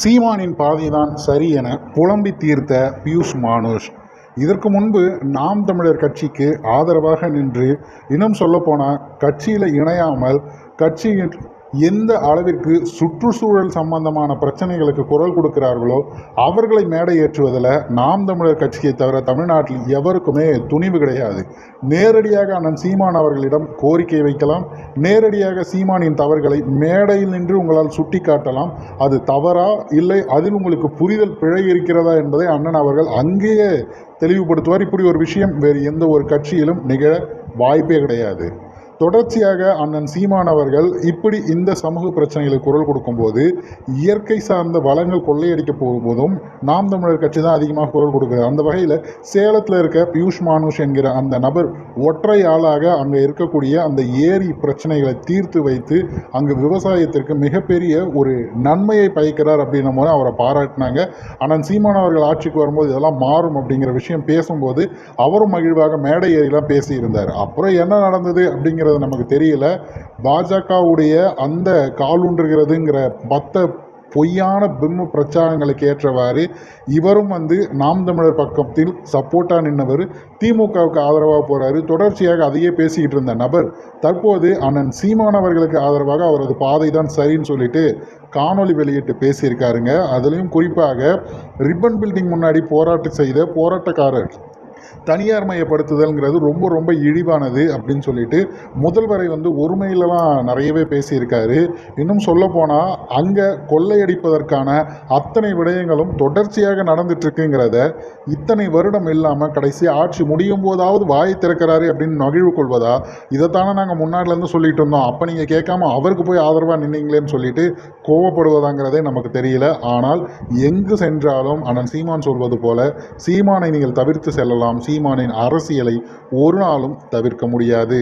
சீமானின் பாதைதான் சரி என புலம்பி தீர்த்த பியூஷ் மானுஷ். இதற்கு முன்பு நாம் தமிழர் கட்சிக்கு ஆதரவாக நின்று இன்னும் சொல்லப்போனால் கட்சியில் இணையாமல் கட்சியின் எந்த அளவிற்கு சுற்றுச்சூழல் சம்பந்தமான பிரச்சனைகளுக்கு குரல் கொடுக்கிறார்களோ அவர்களை மேடை ஏற்றுவதில் நாம் தமிழர் கட்சியை தவிர தமிழ்நாட்டில் எவருக்குமே துணிவு கிடையாது. நேரடியாக அண்ணன் சீமான் அவர்களிடம் கோரிக்கை வைக்கலாம். நேரடியாக சீமானின் தவறுகளை மேடையில் நின்று உங்களால் சுட்டி காட்டலாம் அது தவறா இல்லை அதில் உங்களுக்கு புரிதல் பிழை இருக்கிறதா என்பதை அண்ணன் அவர்கள் அங்கேயே தெளிவுபடுத்துவார். இப்படி ஒரு விஷயம் வேறு எந்த ஒரு கட்சியிலும் நிகழ வாய்ப்பே கிடையாது. தொடர்ச்சியாக அண்ணன் சீமான் அவர்கள் இப்படி இந்த சமூக பிரச்சனைகளுக்கு குரல் கொடுக்கும்போது இயற்கை சார்ந்த வளங்கள் கொள்ளையடிக்க போகும்போதும் நாம் தமிழர் கட்சி தான் அதிகமாக குரல் கொடுக்குது. அந்த வகையில் சேலத்தில் இருக்க பியூஷ் மானுஷ் என்கிற அந்த நபர் ஒற்றை ஆளாக அங்கே இருக்கக்கூடிய அந்த ஏரி பிரச்சனைகளை தீர்த்து வைத்து அங்கு விவசாயத்திற்கு மிகப்பெரிய ஒரு நன்மையை பயக்கிறார் அப்படின்னும் போது அவரை பாராட்டினாங்க. அண்ணன் சீமான் அவர்கள் ஆட்சிக்கு வரும்போது இதெல்லாம் மாறும் அப்படிங்கிற விஷயம் பேசும்போது அவரும் மகிழ்வாக மேடை ஏறிலாம் பேசியிருந்தார். அப்புறம் என்ன நடந்தது அப்படிங்கிற அப்படிங்கிறது நமக்கு தெரியல. பாஜகவுடைய அந்த காலூன்றுகிறதுங்கிற பத்த பொய்யான பிம்ம பிரச்சாரங்களுக்கு ஏற்றவாறு இவரும் வந்து நாம் தமிழர் பக்கத்தில் சப்போர்ட்டாக நின்றவர் திமுகவுக்கு ஆதரவாக போகிறாரு தொடர்ச்சியாக அதையே பேசிக்கிட்டு இருந்த நபர் தற்போது அண்ணன் சீமானவர்களுக்கு ஆதரவாக அவரது பாதை தான் சரின்னு சொல்லிட்டு காணொளி வெளியிட்டு பேசியிருக்காருங்க. அதுலேயும் குறிப்பாக ரிப்பன் பில்டிங் முன்னாடி போராட்டம் செய்த போராட்டக்காரர் தனியார் மயப்படுத்துதல்ங்கிறது ரொம்ப ரொம்ப இழிவானது அப்படின்னு சொல்லிட்டு முதல்வரை வந்து ஒருமையிலலாம் நிறையவே பேசியிருக்காரு. இன்னும் சொல்லப்போனால் அங்கே கொள்ளையடிப்பதற்கான அத்தனை விடயங்களும் தொடர்ச்சியாக நடந்துட்டுருக்குங்கிறத இத்தனை வருடம் இல்லாமல் கடைசி ஆட்சி முடியும் போதாவது வாய் திறக்கிறாரு அப்படின்னு நகிழ்வு கொள்வதா? இதைத்தானே நாங்கள் முன்னாடிலேருந்து சொல்லிட்டு இருந்தோம். அப்போ நீங்கள் கேட்காம அவருக்கு போய் ஆதரவாக நின்னீங்களேன்னு சொல்லிட்டு கோவப்படுவதாங்கிறதே நமக்கு தெரியல. ஆனால் எங்கு சென்றாலும் அண்ணன் சீமான் சொல்வது போல சீமானை நீங்கள் தவிர்த்து செல்லலாம். சீமானின் அரசியலை ஒரு நாளும் தவிர்க்க முடியாது.